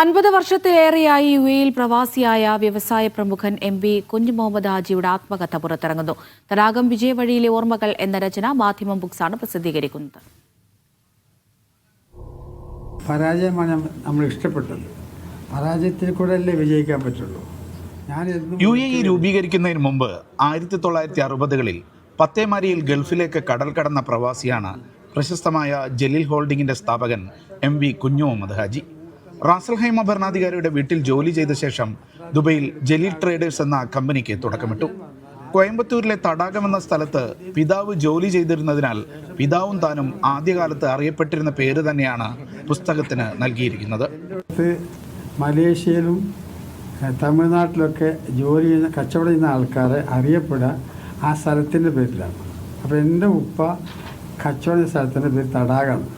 അൻപത് വർഷത്തിലേറെയായി യു എയിൽ പ്രവാസിയായ വ്യവസായ പ്രമുഖൻ എം പി കുഞ്ഞു മുഹമ്മദ് ഹാജിയുടെ ആത്മകഥ പുറത്തിറങ്ങുന്നു. തടാകം വിജയവഴിയിലെ ഓർമ്മകൾ എന്ന രചന മാധ്യമം ബുക്സാണ് പ്രസിദ്ധീകരിക്കുന്നത്. പരാജയമാണ് നമ്മൾ ഇഷ്ടപ്പെട്ടത്. പരാജയത്തിൽ കൂടെ അല്ലേ വിജയിക്കാൻ പറ്റുള്ളൂ. യു എ ഇ രൂപീകരിക്കുന്നതിന് മുമ്പ് ആയിരത്തി തൊള്ളായിരത്തി അറുപതുകളിൽ പത്തേമാരിയിൽ ഗൾഫിലേക്ക് കടൽ കടന്ന പ്രവാസിയാണ് പ്രശസ്തമായ ജലീൽ ഹോൾഡിംഗിന്റെ സ്ഥാപകൻ എം വി കുഞ്ഞു മുഹമ്മദ് ഹാജി. റാസൽഹൈമ ഭരണാധികാരിയുടെ വീട്ടിൽ ജോലി ചെയ്ത ശേഷം ദുബൈയിൽ ജലീൽ ട്രേഡേഴ്സ് എന്ന കമ്പനിക്ക് തുടക്കമിട്ടു. കോയമ്പത്തൂരിലെ തടാകം എന്ന സ്ഥലത്ത് പിതാവ് ജോലി ചെയ്തിരുന്നതിനാൽ പിതാവും താനും ആദ്യകാലത്ത് അറിയപ്പെട്ടിരുന്ന പേര് തന്നെയാണ് പുസ്തകത്തിന് നൽകിയിരിക്കുന്നത്. മലേഷ്യയിലും തമിഴ്നാട്ടിലൊക്കെ ജോലി ചെയ്യുന്ന കച്ചവടം ചെയ്യുന്ന ആൾക്കാരെ അറിയപ്പെടുക ആ സ്ഥലത്തിന്റെ പേരിലാണ്. അപ്പോൾ എന്റെ ഉപ്പ കച്ചവട സ്ഥലത്തിന്റെ പേര് തടാകമാണ്.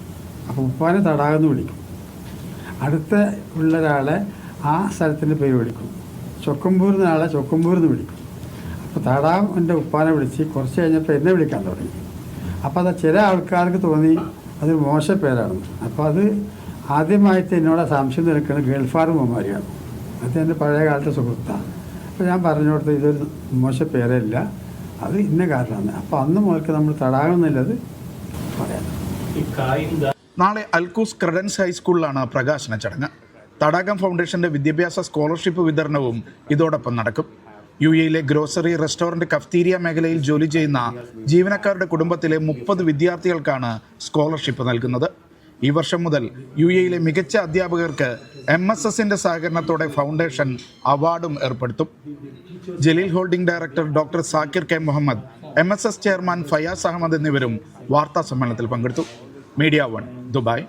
അപ്പോൾ ഉപ്പാനെ തടാകം എന്ന് വിളിക്കും. അടുത്ത ഉള്ള ഒരാളെ ആ സ്ഥലത്തിന്റെ പേര് വിളിക്കും. ചൊക്കമ്പൂർ എന്ന ആളെ ചൊക്കമ്പൂർ എന്ന് വിളിക്കും. അപ്പോൾ താടാം എന്റെ ഉപ്പാനെ വിളിച്ച് കുറച്ച് കഴിഞ്ഞപ്പോൾ എന്നെ വിളിക്കാൻ തുടങ്ങി. അപ്പോൾ അത് ചില ആൾക്കാർക്ക് തോന്നി അത് മോശ പേരാണ്. അപ്പോൾ അത് ആദ്യമായിട്ട് എന്നോട് സംശയം നിൽക്കുന്നത് ഗൾഫാർ മൊമാരിയാണ് അത് എന്റെ പഴയ കാലത്തെ സുഹൃത്താണ് അപ്പോൾ ഞാൻ പറഞ്ഞു കൊടുത്ത ഇതൊരു മോശ പേരല്ല. അത് ഇന്ന കാരണമാണ്. അപ്പോൾ അന്ന് മുതൽക്ക് നമ്മൾ തടാകം എന്നുള്ളത് പറയാം നാളെ അൽക്കൂസ് ക്രെഡൻസ് ഹൈസ്കൂളിലാണ് പ്രകാശന ചടങ്ങ്. തടാകം ഫൗണ്ടേഷന്റെ വിദ്യാഭ്യാസ സ്കോളർഷിപ്പ് വിതരണവും ഇതോടൊപ്പം നടക്കും. യു എയിലെ ഗ്രോസറി റെസ്റ്റോറന്റ് കഫ്തീരിയ മേഖലയിൽ ജോലി ചെയ്യുന്ന ജീവനക്കാരുടെ കുടുംബത്തിലെ മുപ്പത് വിദ്യാർത്ഥികൾക്കാണ് സ്കോളർഷിപ്പ് നൽകുന്നത്. ഈ വർഷം മുതൽ യു എയിലെ മികച്ച അധ്യാപകർക്ക് എം എസ് എസിന്റെ സഹകരണത്തോടെ ഫൗണ്ടേഷൻ അവാർഡും ഏർപ്പെടുത്തും. Jaleel holding director doctor Zakir K Muhammad M S S chairman Fayaz Ahmed എന്നിവരും വാർത്താ സമ്മേളനത്തിൽ പങ്കെടുത്തു. Media one Dubai.